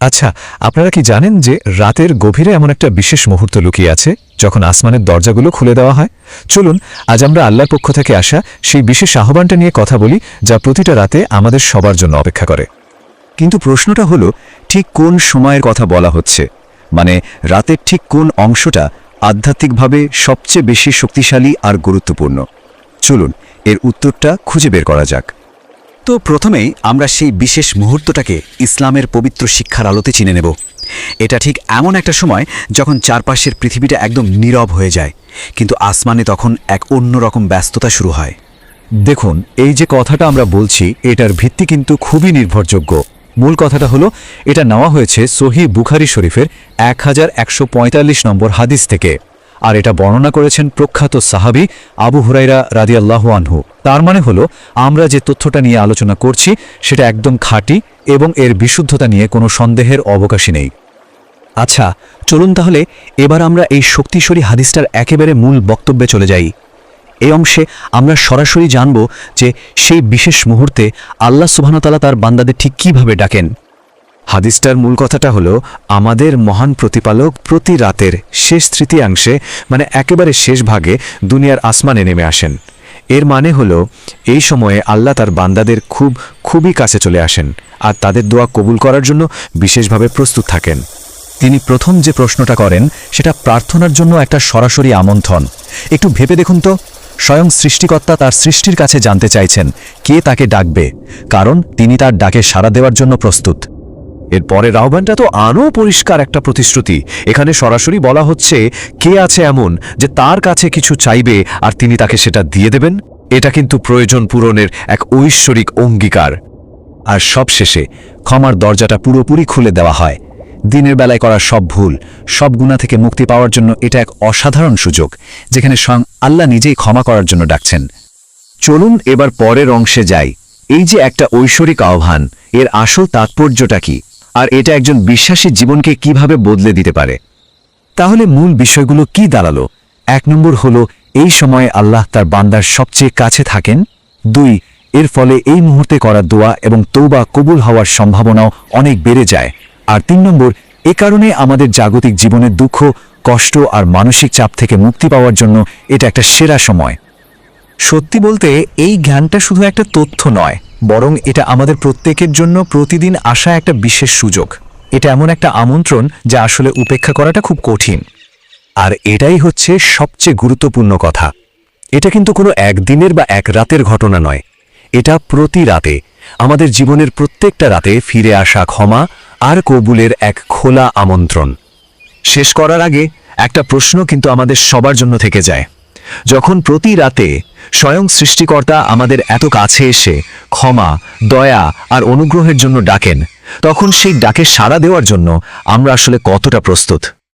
আচ্ছা আপনারা কি জানেন যে রাতের গভীরে এমন একটা বিশেষ মুহূর্ত লুকিয়ে আছে যখন আসমানের দরজাগুলো খুলে দেওয়া হয়? চলুন, আজ আমরা আল্লাহর পক্ষ থেকে আসা সেই বিশেষ আহ্বানটা নিয়ে কথা বলি যা প্রতিটা রাতে আমাদের সবার জন্য অপেক্ষা করে। কিন্তু প্রশ্নটা হলো, ঠিক কোন সময়ের কথা বলা হচ্ছে? মানে রাতের ঠিক কোন অংশটা আধ্যাত্মিকভাবে সবচেয়ে বেশি শক্তিশালী আর গুরুত্বপূর্ণ? চলুন, এর উত্তরটা খুঁজে বের করা যাক। তো প্রথমেই আমরা সেই বিশেষ মুহূর্তটাকে ইসলামের পবিত্র শিক্ষার আলোতে চিনে নেব। এটা ঠিক এমন একটা সময় যখন চারপাশের পৃথিবীটা একদম নীরব হয়ে যায়, কিন্তু আসমানে তখন এক অন্যরকম ব্যস্ততা শুরু হয়। দেখুন, এই যে কথাটা আমরা বলছি, এটার ভিত্তি কিন্তু খুবই নির্ভরযোগ্য। মূল কথাটা হলো, এটা নেওয়া হয়েছে সহি বুখারি শরীফের এক হাজার একশো পঁয়তাল্লিশ নম্বর হাদিস থেকে। আর এটা বর্ণনা করেছেন প্রখ্যাত সাহাবি আবু হুরাইরা রাদিয়াল্লাহ আনহু। তার মানে হলো, আমরা যে তথ্যটা নিয়ে আলোচনা করছি, সেটা একদম খাঁটি এবং এর বিশুদ্ধতা নিয়ে কোনো সন্দেহের অবকাশই নেই। আচ্ছা চলুন তাহলে এবার আমরা এই শক্তিশালী হাদিসটার একেবারে মূল বক্তব্যে চলে যাই। এই অংশে আমরা সরাসরি জানব যে সেই বিশেষ মুহূর্তে আল্লাহ সুবহানতালা তার বান্দাদের ঠিক কীভাবে ডাকেন। হাদিসটার মূল কথাটা হলো, আমাদের মহান প্রতিপালক প্রতি রাতের শেষ তৃতীয়াংশে মানে একেবারে শেষ ভাগে দুনিয়ার আসমানে নেমে আসেন। এর মানে হলো, এই সময়ে আল্লাহ তার বান্দাদের খুব, খুবই কাছে চলে আসেন আর তাদের দোয়া কবুল করার জন্য বিশেষভাবে প্রস্তুত থাকেন। তিনি প্রথম যে প্রশ্নটা করেন, সেটা প্রার্থনার জন্য একটা সরাসরি আমন্ত্রণ। একটু ভেবে দেখুন তো, স্বয়ং সৃষ্টিকর্তা তার সৃষ্টির কাছে জানতে চাইছেন, কে তাকে ডাকবে? কারণ তিনি তার ডাকে সাড়া দেওয়ার জন্য প্রস্তুত। এর পরের আহ্বানটা তো আরও পরিষ্কার একটা প্রতিশ্রুতি। এখানে সরাসরি বলা হচ্ছে, কে আছে এমন যে তার কাছে কিছু চাইবে আর তিনি তাকে সেটা দিয়ে দেবেন? এটা কিন্তু প্রয়োজন পূরণের এক ঐশ্বরিক অঙ্গীকার। আর সবশেষে, ক্ষমার দরজাটা পুরোপুরি খুলে দেওয়া হয়। দিনের বেলায় করা সব ভুল, সব গুণা থেকে মুক্তি পাওয়ার জন্য এটা এক অসাধারণ সুযোগ, যেখানে স্বয়ং আল্লাহ নিজেই ক্ষমা করার জন্য ডাকছেন। চলুন এবার পরের অংশে যাই। এই যে একটা ঐশ্বরিক আহ্বান, এর আসল তাৎপর্যটা কি? আর এটা একজন বিশ্বাসী জীবনকে কীভাবে বদলে দিতে পারে? তাহলে মূল বিষয়গুলো কি দাঁড়াল? এক নম্বর হলো, এই সময়ে আল্লাহ তার বান্দার সবচেয়ে কাছে থাকেন। দুই, এর ফলে এই মুহূর্তে করা দোয়া এবং তৌবা কবুল হওয়ার সম্ভাবনাও অনেক বেড়ে যায়। আর তিন নম্বর, এ কারণে আমাদের জাগতিক জীবনের দুঃখ, কষ্ট আর মানসিক চাপ থেকে মুক্তি পাওয়ার জন্য এটা একটা সেরা সময়। সত্যি বলতে, এই জ্ঞানটা শুধু একটা তথ্য নয় বরং এটা আমাদের প্রত্যেকের জন্য প্রতিদিন আসা একটা বিশেষ সুযোগ। এটা এমন একটা আমন্ত্রণ যা আসলে উপেক্ষা করাটা খুব কঠিন। আর এটাই হচ্ছে সবচেয়ে গুরুত্বপূর্ণ কথা। এটা কিন্তু কোনো একদিনের বা এক রাতের ঘটনা নয়। এটা প্রতি রাতে, আমাদের জীবনের প্রত্যেকটা রাতে ফিরে আসা ক্ষমা আর কবুলের এক খোলা আমন্ত্রণ। শেষ করার আগে একটা প্রশ্ন কিন্তু আমাদের সবার জন্য থেকে যায়। যখন প্রতি রাতে স্বয়ং সৃষ্টিকর্তা আমাদের এত কাছে এসে ক্ষমা, দয়া আর অনুগ্রহের জন্য ডাকেন, তখন সেই ডাকে সাড়া দেওয়ার জন্য আমরা আসলে কতটা প্রস্তুত?